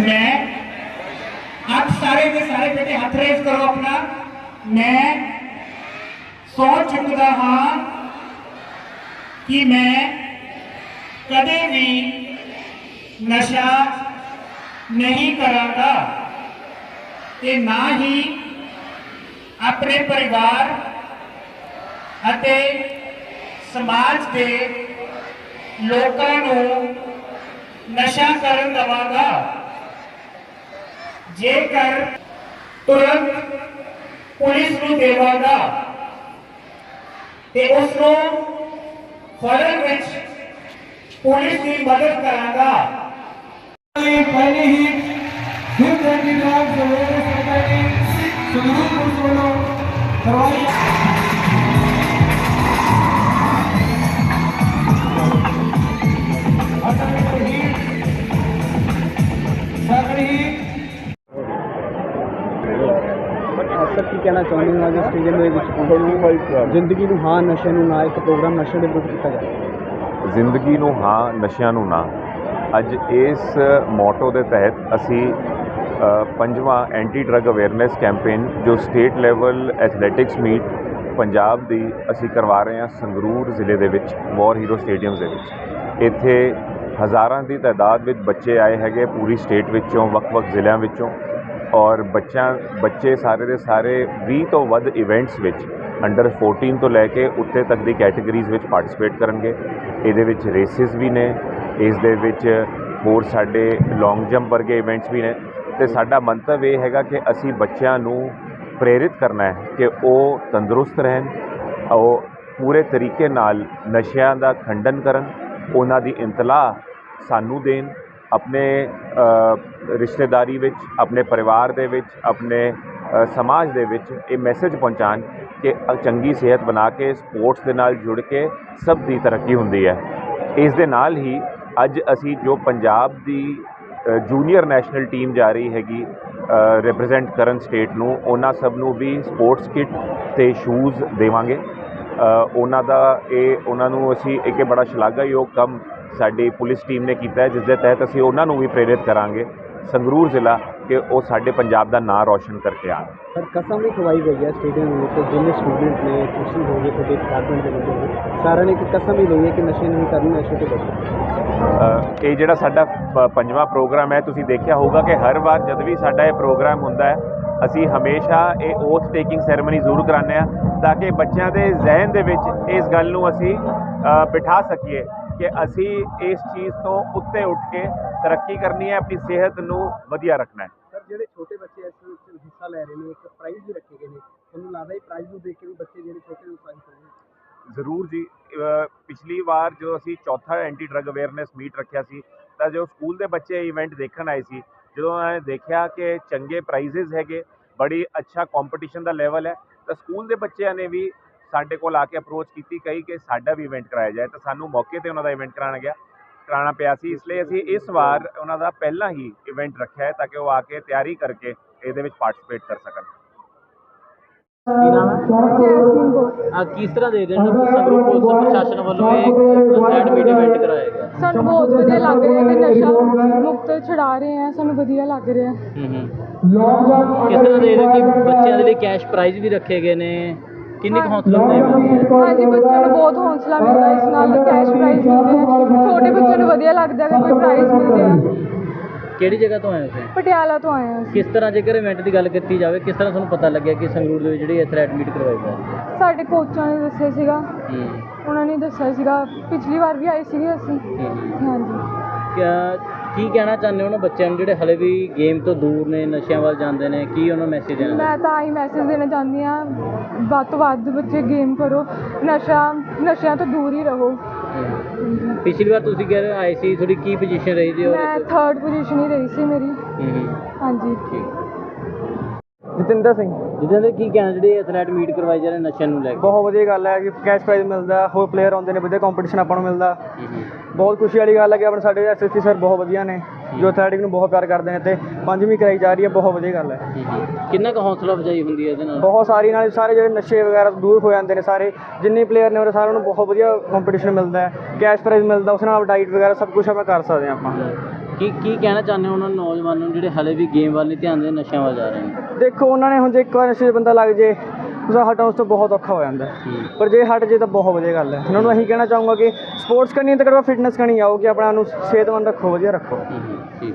ਮੈਂ ਆਪ ਸਾਰੇ ਦੇ ਸਾਰੇ ਬੇਟੇ ਹੱਥ ਰੇਜ਼ ਕਰੋ ਆਪਣਾ। ਮੈਂ ਸਹੁੰ ਚੁੱਕਦਾ ਹਾਂ ਕਿ ਮੈਂ ਕਦੇ ਵੀ ਨਸ਼ਾ ਨਹੀਂ ਕਰਾਂਗਾ ਤੇ ਨਾ ਹੀ ਆਪਣੇ ਪਰਿਵਾਰ ਅਤੇ ਸਮਾਜ ਦੇ ਲੋਕਾਂ ਨੂੰ ਨਸ਼ਾ ਕਰਨ ਦਵਾਂਗਾ। ਜੇਕਰ ਤੁਰੰਤ ਪੁਲਿਸ ਨੂੰ ਦੇਵਾਂਗਾ ਤੇ ਉਸ ਨੂੰ ਫੜਨ ਵਿੱਚ ਪੁਲਿਸ ਦੀ ਮਦਦ ਕਰਾਂਗਾ। ਪਹਿਲੀ ਹੀ ਫਿਰ ਦੇਣੀ ਨਾਲ ਸਵੇਰੇ ਸਰਕਾਰੀ ਸੰਗਰੂਰ ਪੁਲਿਸ ਵੱਲੋਂ ਕਰਵਾਈ ਸਰ ਕੀ ਕਹਿਣਾ ਚਾਹੁੰਦੇ ਹੋ ਅੱਜ ਸਟੇਡੀਅਮ ਦੇ ਵਿੱਚ? ਪਹੁੰਚੇ ਜ਼ਿੰਦਗੀ ਨੂੰ ਹਾਂ ਨਸ਼ੇ ਨੂੰ ਨਾ ਇੱਕ ਪ੍ਰੋਗਰਾਮ ਨਸ਼ੇ ਦੇ ਵਿਰੁੱਧ ਕੀਤਾ ਜਾਵੇ ਜ਼ਿੰਦਗੀ ਨੂੰ ਹਾਂ ਨਸ਼ਿਆਂ ਨੂੰ ਨਾ। ਅੱਜ ਇਸ ਮੋਟੋ ਦੇ ਤਹਿਤ ਅਸੀਂ ਪੰਜਵਾਂ ਐਂਟੀ ਡਰੱਗ ਅਵੇਅਰਨੈਸ ਕੈਂਪੇਨ ਜੋ state level athletics meet Punjab ਦੀ ਅਸੀਂ ਕਰਵਾ ਰਹੇ ਹਾਂ ਸੰਗਰੂਰ ਜ਼ਿਲ੍ਹੇ ਦੇ ਵਿੱਚ ਵਾਰ ਹੀਰੋ ਸਟੇਡੀਅਮ ਦੇ ਵਿੱਚ। ਇੱਥੇ ਹਜ਼ਾਰਾਂ ਦੀ ਤਾਦਾਦ ਵਿੱਚ ਬੱਚੇ ਆਏ ਹੈਗੇ ਪੂਰੀ ਸਟੇਟ ਵਿੱਚੋਂ ਵੱਖ-ਵੱਖ ਜ਼ਿਲ੍ਹਿਆਂ ਵਿੱਚੋਂ। ਔਰ ਬੱਚਿਆਂ, ਬੱਚੇ ਸਾਰੇ ਦੇ ਸਾਰੇ 20 ਤੋਂ ਵੱਧ ਇਵੈਂਟਸ ਵਿੱਚ ਅੰਡਰ 14 ਤੋਂ ਲੈ ਕੇ ਉੱਤੇ ਤੱਕ ਦੀ ਕੈਟਾਗਰੀਜ਼ ਵਿੱਚ ਪਾਰਟਿਸਿਪੇਟ ਕਰਨਗੇ। ਇਹਦੇ ਵਿੱਚ ਰੇਸਿਸ ਵੀ ਨੇ, ਇਸ ਦੇ ਵਿੱਚ ਹੋਰ ਸਾਡੇ ਲੌਂਗ ਜੰਪ ਵਰਗੇ ਇਵੈਂਟਸ ਵੀ ਨੇ। ਤੇ ਸਾਡਾ ਮੰਤਵ ਇਹ ਹੈਗਾ ਕਿ ਅਸੀਂ ਬੱਚਿਆਂ ਨੂੰ ਪ੍ਰੇਰਿਤ ਕਰਨਾ ਹੈ ਕਿ ਉਹ ਤੰਦਰੁਸਤ ਰਹਿਣ, ਉਹ ਪੂਰੇ ਤਰੀਕੇ ਨਾਲ ਨਸ਼ਿਆਂ ਦਾ ਖੰਡਨ ਕਰਨ, ਉਹਨਾਂ ਦੀ ਇੰਤਲਾਹ ਸਾਨੂੰ ਦੇਣ ਆਪਣੇ ਰਿਸ਼ਤੇਦਾਰੀ ਵਿੱਚ, ਆਪਣੇ ਪਰਿਵਾਰ ਦੇ ਵਿੱਚ, ਆਪਣੇ ਸਮਾਜ ਦੇ ਵਿੱਚ ਇਹ ਮੈਸੇਜ ਪਹੁੰਚਾਉਣ ਕਿ ਚੰਗੀ ਸਿਹਤ ਬਣਾ ਕੇ ਸਪੋਰਟਸ ਦੇ ਨਾਲ ਜੁੜ ਕੇ ਸਭ ਦੀ ਤਰੱਕੀ ਹੁੰਦੀ ਹੈ। ਇਸ ਦੇ ਨਾਲ ਹੀ ਅੱਜ ਅਸੀਂ ਜੋ ਪੰਜਾਬ ਦੀ ਜੂਨੀਅਰ ਨੈਸ਼ਨਲ ਟੀਮ ਜਾ ਰਹੀ ਹੈਗੀ ਰਿਪਰੈਜ਼ੈਂਟ ਕਰਨ ਸਟੇਟ ਨੂੰ, ਉਹਨਾਂ ਸਭ ਨੂੰ ਵੀ ਸਪੋਰਟਸ ਕਿੱਟ ਤੇ ਸ਼ੂਜ਼ ਦੇਵਾਂਗੇ। ਉਹਨਾਂ ਦਾ ਇਹ, ਉਹਨਾਂ ਨੂੰ ਅਸੀਂ ਇੱਕ ਬੜਾ ਸ਼ਲਾਘਾਯੋਗ ਕੰਮ ਸਾਡੀ ਪੁਲਿਸ ਟੀਮ ਨੇ ਕੀਤਾ ਹੈ ਜਿਸ ਦੇ ਤਹਿਤ ਅਸੀਂ ਉਹਨਾਂ ਨੂੰ ਵੀ ਪ੍ਰੇਰਿਤ ਕਰਾਂਗੇ ਸੰਗਰੂਰ ਜ਼ਿਲ੍ਹਾ ਕਿ ਉਹ ਸਾਡੇ ਪੰਜਾਬ ਦਾ ਨਾਂ ਰੌਸ਼ਨ ਕਰਕੇ ਆਉਣ ਸਰ ਕਸਮ ਵੀ ਖਵਾਈ ਗਈ ਹੈ ਸਟੇਡੀਅਮ ਵਿੱਚ ਜਿੰਨੇ ਸਟੂਡੈਂਟ ਨੇ ਤੁਸੀਂ ਹੋ ਗਏ ਤੁਹਾਡੇ ਡਿਪਾਰਟਮੈਂਟ ਦੇ ਨੇ ਸਾਰਿਆਂ ਨੇ ਇੱਕ ਕਸਮ ਹੀ ਲਈ ਹੈ ਕਿ ਨਸ਼ੇ ਨਹੀਂ ਕਰਨੇ ਨਸ਼ੇ ਤੋਂ ਬਚੋ। ਇਹ ਜਿਹੜਾ ਸਾਡਾ ਪੰਜਵਾਂ ਪ੍ਰੋਗਰਾਮ ਹੈ ਤੁਸੀਂ ਦੇਖਿਆ ਹੋਊਗਾ ਕਿ ਹਰ ਵਾਰ ਜਦ ਵੀ ਸਾਡਾ ਇਹ ਪ੍ਰੋਗਰਾਮ ਹੁੰਦਾ ਹੈ ਅਸੀਂ ਹਮੇਸ਼ਾ ਇਹ ਓਥ ਟੇਕਿੰਗ ਸੈਰੇਮਨੀ ਜ਼ਰੂਰ ਕਰਾਉਂਦੇ ਆ ਤਾਂ ਕਿ ਬੱਚਿਆਂ ਦੇ ਜ਼ਿਹਨ ਦੇ ਵਿੱਚ ਇਸ ਗੱਲ ਨੂੰ ਅਸੀਂ ਬਿਠਾ ਸਕੀਏ ਕਿ ਅਸੀਂ ਇਸ ਚੀਜ਼ ਤੋਂ ਉੱਤੇ ਉੱਠ ਕੇ ਤਰੱਕੀ ਕਰਨੀ ਹੈ ਆਪਣੀ ਸਿਹਤ ਨੂੰ ਵਧੀਆ ਰੱਖਣਾ ਹੈ। ਸਰ ਜਿਹੜੇ ਛੋਟੇ ਬੱਚੇ ਇਸ ਵਿੱਚ ਹਿੱਸਾ ਲੈ ਰਹੇ ਨੇ ਇੱਕ ਪ੍ਰਾਈਜ਼ ਵੀ ਰੱਖੇ ਗਏ ਨੇ ਤੁਹਾਨੂੰ ਲੱਗਦਾ ਇਹ ਪ੍ਰਾਈਜ਼ ਨੂੰ ਦੇਖ ਕੇ ਵੀ ਬੱਚੇ ਜਿਹੜੇ ਛੋਟੇ ਉਤਸ਼ਾਹਿਤ ਹੋਣਗੇ ਜ਼ਰੂਰ ਜੀ ਪਿਛਲੀ ਵਾਰ ਜੋ ਅਸੀਂ ਚੌਥਾ ਐਂਟੀ ਡਰੱਗ ਅਵੇਅਰਨੈਸ ਮੀਟ ਰੱਖਿਆ ਸੀ ਤਾਂ ਜੋ ਸਕੂਲ ਦੇ ਬੱਚੇ ਇਵੈਂਟ ਦੇਖਣ ਆਏ ਸੀ ਜਦੋਂ ਉਹਨਾਂ ਨੇ ਦੇਖਿਆ ਕਿ ਚੰਗੇ ਪ੍ਰਾਈਜ਼ਸ ਹੈਗੇ ਬੜੀ ਅੱਛਾ ਕੰਪੀਟੀਸ਼ਨ ਦਾ ਲੈਵਲ ਹੈ ਤਾਂ ਸਕੂਲ ਦੇ ਬੱਚਿਆਂ ਨੇ ਵੀ ਸਾਡੇ ਕੋਲ ਆ ਕੇ ਅਪਰੋਚ ਕੀਤੀ ਕਹੀ ਕਿ ਸਾਡਾ ਵੀ ਇਵੈਂਟ ਕਰਾਇਆ ਜਾਏ ਤਾਂ ਸਾਨੂੰ ਮੌਕੇ ਤੇ ਉਹਨਾਂ ਦਾ ਇਵੈਂਟ ਕਰਾਉਣਾ ਗਿਆ। ਕਰਾਉਣਾ ਪਿਆ ਸੀ ਇਸ ਲਈ ਅਸੀਂ ਇਸ ਵਾਰ ਉਹਨਾਂ ਦਾ ਪਹਿਲਾਂ ਹੀ ਇਵੈਂਟ ਰੱਖਿਆ ਹੈ ਤਾਂ ਕਿ ਉਹ ਆ ਕੇ ਤਿਆਰੀ ਕਰਕੇ ਇਹਦੇ ਵਿੱਚ ਪਾਰਟਿਸਿਪੇਟ ਕਰ ਸਕਣ। ਕੀ ਨਾਮ ਹੈ? ਜੈਸਮੀਨ ਕੌਰ ਆ ਕਿਸ ਤਰ੍ਹਾਂ ਦੇ ਦੇਣ ਸੰਗਰੂਰ ਪੁਲਿਸ ਪ੍ਰਸ਼ਾਸਨ ਵੱਲੋਂ ਇਹ ਸੈਂਡ ਮੀਟ ਇਵੈਂਟ ਕਰਾਇਆ ਗਿਆ? ਸਾਨੂੰ ਬਹੁਤ ਵਧੀਆ ਲੱਗ ਰਿਹਾ ਕਿ ਨਸ਼ਾ ਮੁਕਤ ਛੁਡਾ ਰਹੇ ਆ ਸਾਨੂੰ ਵਧੀਆ ਲੱਗ ਰਿਹਾ। ਹੂੰ ਹੂੰ। ਕਿਸ ਤਰ੍ਹਾਂ ਦੇ ਰਹੇ ਕਿ ਬੱਚਿਆਂ ਦੇ ਲਈ ਕੈਸ਼ ਪ੍ਰਾਈਜ਼ ਵੀ ਰੱਖੇ ਗਏ ਨੇ? ਕਿੰਨੀ ਕੁ ਹੌਸਲਾ ਮਿਲਦੀ ਹੈ ਹਾਂਜੀ ਬੱਚਿਆਂ ਨੂੰ ਬਹੁਤ ਹੌਸਲਾ ਮਿਲਦਾ ਇਸ ਨਾਲ ਕੈਸ਼ ਪ੍ਰਾਈਜ਼ ਮਿਲਦੇ ਆ। ਛੋਟੇ ਬੱਚਿਆਂ ਨੂੰ ਵਧੀਆ ਲੱਗਦਾ ਕਿ ਕੋਈ ਪ੍ਰਾਈਜ਼ ਮਿਲਦੇ ਆ। ਕਿਹੜੀ ਜਗ੍ਹਾ ਤੋਂ ਆਏ ਹੋ ਤੁਸੀਂ? ਪਟਿਆਲਾ ਤੋਂ ਆਏ ਹਾਂ ਅਸੀਂ। ਕਿਸ ਤਰ੍ਹਾਂ ਜੇਕਰ ਇਵੈਂਟ ਦੀ ਗੱਲ ਕੀਤੀ ਜਾਵੇ ਕਿਸ ਤਰ੍ਹਾਂ ਤੁਹਾਨੂੰ ਪਤਾ ਲੱਗਿਆ ਕਿ ਸੰਗਰੂਰ ਦੇ ਵਿੱਚ ਜਿਹੜੀ ਐਥਲੈਟ ਮੀਟ ਕਰਵਾਈ ਜਾ ਰਹੀ ਹੈ? ਸਾਡੇ ਕੋਚਾਂ ਨੇ ਦੱਸਿਆ ਸੀਗਾ। ਹੂੰ। ਉਹਨਾਂ ਨੇ ਦੱਸਿਆ ਸੀਗਾ ਪਿਛਲੀ ਵਾਰ ਵੀ ਆਏ ਸੀਗੇ ਅਸੀਂ। ਹੂੰ। ਹਾਂਜੀ। ਕਿਆ ਕੀ ਕਹਿਣਾ ਚਾਹੁੰਦੇ ਹੋ ਉਹਨਾਂ ਬੱਚਿਆਂ ਨੂੰ ਜਿਹੜੇ ਹਲੇ ਵੀ ਗੇਮ ਤੋਂ ਦੂਰ ਨੇ ਨਸ਼ਿਆਂ ਵੱਲ ਜਾਂਦੇ ਨੇ? ਕੀ ਉਹਨਾਂ ਨੂੰ ਮੈਸੇਜ ਦੇਣਾ ਮੈਂ ਤਾਂ ਆਹੀ ਮੈਸੇਜ ਦੇਣਾ ਚਾਹੁੰਦੀ ਹਾਂ ਵੱਧ ਤੋਂ ਵੱਧ ਬੱਚੇ ਗੇਮ ਕਰੋ ਨਸ਼ਾ ਨਸ਼ਿਆਂ ਤੋਂ ਦੂਰ ਹੀ ਰਹੋ। ਹੂੰ। ਪਿਛਲੀ ਵਾਰ ਤੁਸੀਂ ਕਹਿ ਰਹੇ ਆਏ ਸੀ ਤੁਹਾਡੀ ਕੀ ਪੋਜੀਸ਼ਨ ਰਹੀ ਸੀ? ਮੈਂ ਔਰ ਥਰਡ ਪੋਜੀਸ਼ਨ ਹੀ ਰਹੀ ਸੀ ਮੇਰੀ। ਹੂੰ ਹੂੰ। ਹਾਂਜੀ। ਜਤਿੰਦਰ ਸਿੰਘ। ਜਤਿੰਦਰ ਕੀ ਕਹਿਣਾ ਜਿਹੜੇ ਐਥਲੈਟ ਮੀਟ ਕਰਵਾਈ ਜਾ ਰਹੇ ਨਸ਼ਿਆਂ ਨੂੰ ਲੈ ਕੇ? ਬਹੁਤ ਵਧੀਆ ਗੱਲ ਹੈ ਕਿ ਕੈਸ਼ ਪ੍ਰਾਈਜ਼ ਮਿਲਦਾ ਹੋਰ ਪਲੇਅਰ ਆਉਂਦੇ ਨੇ ਵਧੀਆ ਕੰਪੀਟੀਸ਼ਨ ਆਪਾਂ ਨੂੰ ਮਿਲਦਾ। ਬਹੁਤ ਖੁਸ਼ੀ ਵਾਲੀ ਗੱਲ ਹੈ ਕਿ ਆਪਣੇ ਸਾਡੇ ਐਸਐਸਪੀ ਸਰ ਬਹੁਤ ਵਧੀਆ ਨੇ ਜੋ ਐਥਲੈਟਿਕ ਨੂੰ ਬਹੁਤ ਪਿਆਰ ਕਰਦੇ ਨੇ ਤੇ ਪੰਜਵੀਂ ਕਰਾਈ ਜਾ ਰਹੀ ਹੈ ਬਹੁਤ ਵਧੀਆ ਗੱਲ ਹੈ। ਕਿੰਨਾ ਕੁ ਹੌਸਲਾ ਅਫਜ਼ਾਈ ਹੁੰਦੀ ਹੈ ਇਹਦੇ ਨਾਲ? ਬਹੁਤ ਸਾਰੀ ਨਾਲ ਸਾਰੇ ਜਿਹੜੇ ਨਸ਼ੇ ਵਗੈਰਾ ਤੋਂ ਦੂਰ ਹੋ ਜਾਂਦੇ ਨੇ ਸਾਰੇ ਜਿੰਨੇ ਪਲੇਅਰ ਨੇ ਉਹ ਸਾਰਿਆਂ ਨੂੰ ਬਹੁਤ ਵਧੀਆ ਕੰਪੀਟੀਸ਼ਨ ਮਿਲਦਾ ਹੈ ਕੈਸ਼ ਪ੍ਰਾਈਜ਼ ਮਿਲਦਾ ਉਸ ਨਾਲ ਡਾਈਟ ਵਗੈਰਾ ਸਭ ਕੁਝ ਆਪਾਂ ਕਰ ਸਕਦੇ ਹਾਂ ਆਪਾਂ। ਕੀ ਕੀ ਕਹਿਣਾ ਚਾਹੁੰਦੇ ਹੋ ਉਹਨਾਂ ਨੌਜਵਾਨਾਂ ਨੂੰ ਜਿਹੜੇ ਹਲੇ ਵੀ ਗੇਮ ਵੱਲ ਨਹੀਂ ਧਿਆਨ ਦੇ ਨਸ਼ਿਆਂ ਵੱਲ ਜਾ ਰਹੇ ਨੇ? ਦੇਖੋ ਉਹਨਾਂ ਨੇ ਹੁਣ ਜੇ ਇੱਕ ਵਾਰ ਨਸ਼ੇ 'ਚ ਬੰਦਾ ਲੱਗ ਜੇ ਉਸਦਾ ਹਟਾਉਣ ਉਸ ਤੋਂ ਬਹੁਤ ਔਖਾ ਹੋ ਜਾਂਦਾ। ਹੈ। ਪਰ ਜੇ ਹਟ ਜੇ ਤਾਂ ਬਹੁਤ ਵਧੀਆ ਗੱਲ ਹੈ। ਉਹਨਾਂ ਨੂੰ ਇਹੀ ਕਹਿਣਾ ਚਾਹੂੰਗਾ ਕਿ ਸਪੋਰਟਸ ਕਰਨੀ ਹੈ ਤਾਂ ਕਰੋ ਫਿਟਨੈਸ ਕਰਨੀ ਆਓ ਕਿ ਆਪਣਾ ਨੂੰ ਸਿਹਤਮੰਦ ਰੱਖੋ ਵਧੀਆ ਰੱਖੋ। ਹੂੰ ਹੂੰ ਠੀਕ।